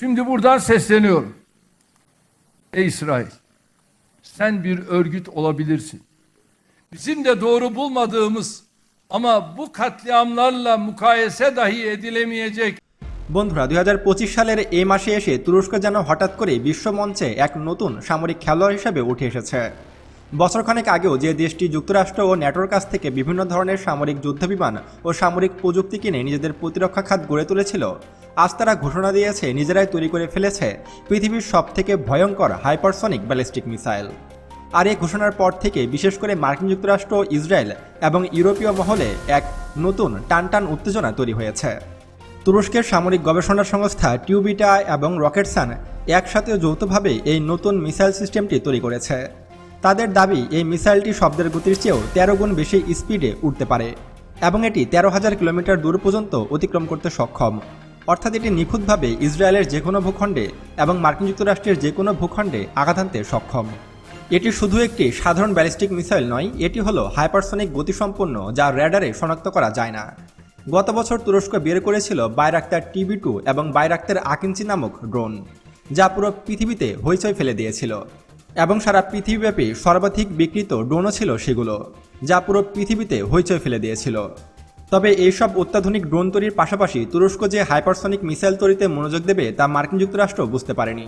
Şimdi buradan sesleniyorum. Ey İsrail, sen bir örgüt olabilirsin. Bizim de doğru bulmadığımız ama bu katliamlarla mukayese dahi edilemeyecek বন্ধুরা দুই হাজার পঁচিশ সালের এই মাসে এসে তুরস্ক যেন হঠাৎ করে বিশ্বমঞ্চে এক নতুন সামরিক খেলোয়াড় হিসেবে উঠে এসেছে বছরখানেক আগেও যে দেশটি যুক্তরাষ্ট্র ও ন্যাটোর কাছ থেকে বিভিন্ন ধরনের সামরিক যুদ্ধবিমান ও সামরিক প্রযুক্তি কিনে নিজেদের প্রতিরক্ষা খাত গড়ে তুলেছিল। আজ তারা ঘোষণা দিয়েছে, নিজেরাই তৈরি করে ফেলেছে পৃথিবীর সবথেকে ভয়ঙ্কর হাইপারসনিক ব্যালিস্টিক মিসাইল। আর এই ঘোষণার পর থেকে বিশেষ করে মার্কিন যুক্তরাষ্ট্র, ইসরায়েল এবং ইউরোপীয় মহলে এক নতুন টানটান উত্তেজনা তৈরি হয়েছে। তুরস্কের সামরিক গবেষণা সংস্থা টিউবিটা এবং রকেটসান একসাথে যৌথভাবে এই নতুন মিসাইল সিস্টেমটি তৈরি করেছে। তাদের দাবি, এই মিসাইলটি শব্দের গতির চেয়েও তেরো গুণ বেশি স্পিডে উঠতে পারে এবং এটি তেরো হাজার কিলোমিটার দূর পর্যন্ত অতিক্রম করতে সক্ষম। অর্থাৎ এটি নিখুঁতভাবে ইসরায়েলের যে কোনো ভূখণ্ডে এবং মার্কিন যুক্তরাষ্ট্রের যে কোনো ভূখণ্ডে আঘাত আনতে সক্ষম। এটি শুধু একটি সাধারণ ব্যালিস্টিক মিসাইল নয়, এটি হলো হাইপারসনিক গতিসম্পন্ন যা র্যাডারে শনাক্ত করা যায় না। গত বছর তুরস্ক বের করেছিল বাইরাক্তার টিবি টু এবং বাইরাক্তার আকিঞ্চি নামক ড্রোন, যা পুরো পৃথিবীতে হইচই ফেলে দিয়েছিল। এবং সারা পৃথিবীব্যাপী সর্বাধিক বিকৃত ড্রোনও ছিল সেগুলো, যা পুরো পৃথিবীতে হইচই ফেলে দিয়েছিল। তবে এইসব অত্যাধুনিক ড্রোন তৈরির পাশাপাশি তুরস্ক যে হাইপারসনিক মিসাইল তৈরিতে মনোযোগ দেবে তা মার্কিন যুক্তরাষ্ট্র বুঝতে পারেনি।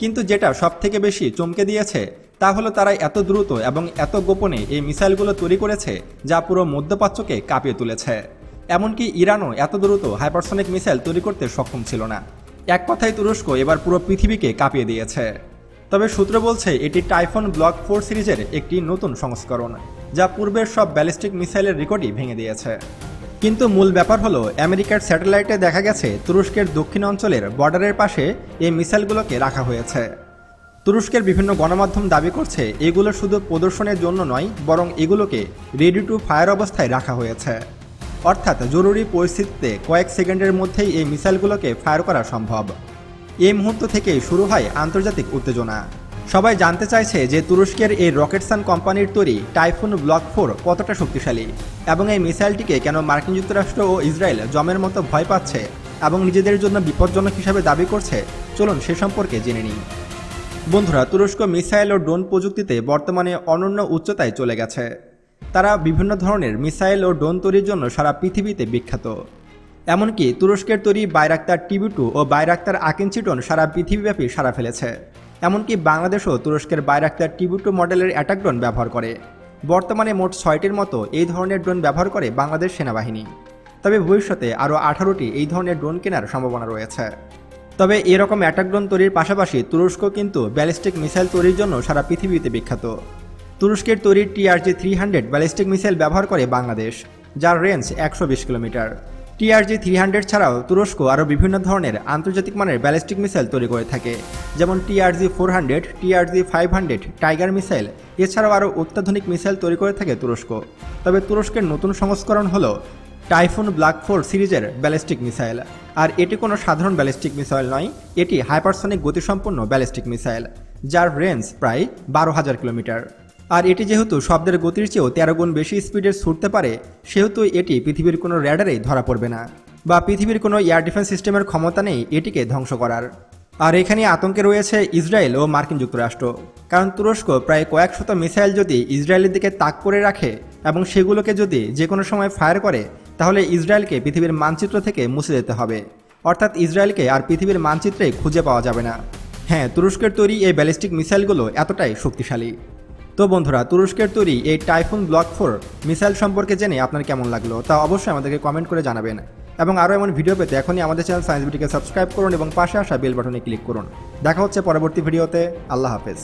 কিন্তু যেটা সব থেকে বেশি চমকে দিয়েছে, তা হলো তারা এত দ্রুত এবং এত গোপনে এই মিসাইলগুলো তৈরি করেছে, যা পুরো মধ্যপ্রাচ্যকে কাঁপিয়ে তুলেছে। এমনকি ইরানও এত দ্রুত হাইপারসনিক মিসাইল তৈরি করতে সক্ষম ছিল না। এক কথায় তুরস্ক এবার পুরো পৃথিবীকে কাঁপিয়ে দিয়েছে। তবে সূত্র বলছে, এটি টাইফন ব্লক ফোর সিরিজের একটি নতুন সংস্করণ, যা পূর্বের সব ব্যালিস্টিক মিসাইলের রেকর্ডই ভেঙে দিয়েছে। কিন্তু মূল ব্যাপার হলো, আমেরিকার স্যাটেলাইটে দেখা গেছে, তুরস্কের দক্ষিণ অঞ্চলের বর্ডারের পাশে এই মিসাইলগুলোকে রাখা হয়েছে। তুরস্কের বিভিন্ন গণমাধ্যম দাবি করছে, এগুলো শুধু প্রদর্শনের জন্য নয়, বরং এগুলোকে রেডি টু ফায়ার অবস্থায় রাখা হয়েছে। অর্থাৎ জরুরি পরিস্থিতিতে কয়েক সেকেন্ডের মধ্যেই এই মিসাইলগুলোকে ফায়ার করা সম্ভব। এই মুহূর্ত থেকে শুরু হয় আন্তর্জাতিক উত্তেজনা। সবাই জানতে চাইছে যে তুরস্কের এই রকেটসান কোম্পানির তৈরি টাইফুন ব্লক ফোর কতটা শক্তিশালী এবং এই মিসাইলটিকে কেন মার্কিন যুক্তরাষ্ট্র ও ইসরায়েল জমের মতো ভয় পাচ্ছে এবং নিজেদের জন্য বিপজ্জনক হিসাবে দাবি করছে, চলুন সে সম্পর্কে জেনে নিই। বন্ধুরা, তুরস্ক মিসাইল ও ড্রোন প্রযুক্তিতে বর্তমানে অনন্য উচ্চতায় চলে গেছে। তারা বিভিন্ন ধরনের মিসাইল ও ড্রোন তৈরির জন্য সারা পৃথিবীতে বিখ্যাত। এমনকি তুরস্কের তৈরি বাইরাক্তার টিভি টু ও বাইরাক্তার আকিনচিটন সারা পৃথিবীব্যাপী সারা ফেলেছে। এমনকি বাংলাদেশও তুরস্কের বাইরাক্তার টিভি টু মডেলের অ্যাটাক ড্রোন ব্যবহার করে। বর্তমানে মোট ছয়টির মতো এই ধরনের ড্রোন ব্যবহার করে বাংলাদেশ সেনাবাহিনী। তবে ভবিষ্যতে আরও আঠারোটি এই ধরনের ড্রোন কেনার সম্ভাবনা রয়েছে। তবে এরকম অ্যাটাক ড্রোন তৈরির পাশাপাশি তুরস্ক কিন্তু ব্যালিস্টিক মিসাইল তৈরির জন্য সারা পৃথিবীতে বিখ্যাত। তুরস্কের তৈরি TRG three hundred ballistic missile ব্যবহার করে বাংলাদেশ, যার রেঞ্জ একশো বিশ কিলোমিটার। টিআরজি থ্রি হান্ড্রেড ছাড়াও তুরস্ক আরও বিভিন্ন ধরনের আন্তর্জাতিক মানের ব্যালিস্টিক মিসাইল তৈরি করে থাকে, যেমন TRG four hundred, TRG five hundred, tiger missile, এছাড়াও আরও অত্যাধুনিক মিসাইল তৈরি করে থাকে তুরস্ক। তবে তুরস্কের নতুন সংস্করণ হল টাইফুন ব্ল্যাক ফোর সিরিজের ব্যালিস্টিক মিসাইল। আর এটি কোনো সাধারণ ব্যালিস্টিক মিসাইল নয়, এটি হাইপারসনিক গতিসম্পন্ন ব্যালিস্টিক মিসাইল, যার রেঞ্জ প্রায় বারো হাজার কিলোমিটার। আর এটি যেহেতু শব্দের গতির চেয়েও তেরো গুণ বেশি স্পিডে ছুটতে পারে, সেহেতু এটি পৃথিবীর কোনো র্যাডারেই ধরা পড়বে না বা পৃথিবীর কোনো এয়ার ডিফেন্স সিস্টেমের ক্ষমতা নেই এটিকে ধ্বংস করার। আর এখানে আতঙ্কে রয়েছে ইসরায়েল ও মার্কিন যুক্তরাষ্ট্র, কারণ তুরস্ক প্রায় কয়েক শত মিসাইল যদি ইসরায়েলের দিকে তাক করে রাখে এবং সেগুলোকে যদি যে কোনো সময় ফায়ার করে, তাহলে ইসরায়েলকে পৃথিবীর মানচিত্র থেকে মুছে যেতে হবে। অর্থাৎ ইসরায়েলকে আর পৃথিবীর মানচিত্রে খুঁজে পাওয়া যাবে না। হ্যাঁ তুরস্কের তৈরি এই ব্যালিস্টিক মিসাইলগুলো এতটাই শক্তিশালী। তো বন্ধুরা, তুরস্কের তৈরি এই টাইফুন ব্লক ফোর মিসাইল সম্পর্কে জেনে আপনার কেমন লাগল তা অবশ্যই আমাদেরকে কমেন্ট করে জানাবেন। এবং আরও এমন ভিডিও পেতে এখনই আমাদের চ্যানেল সায়েন্স বিটিকে সাবস্ক্রাইব করুন এবং পাশে আসা বেল বাটনে ক্লিক করুন। দেখা হচ্ছে পরবর্তী ভিডিওতে। আল্লাহ হাফেজ।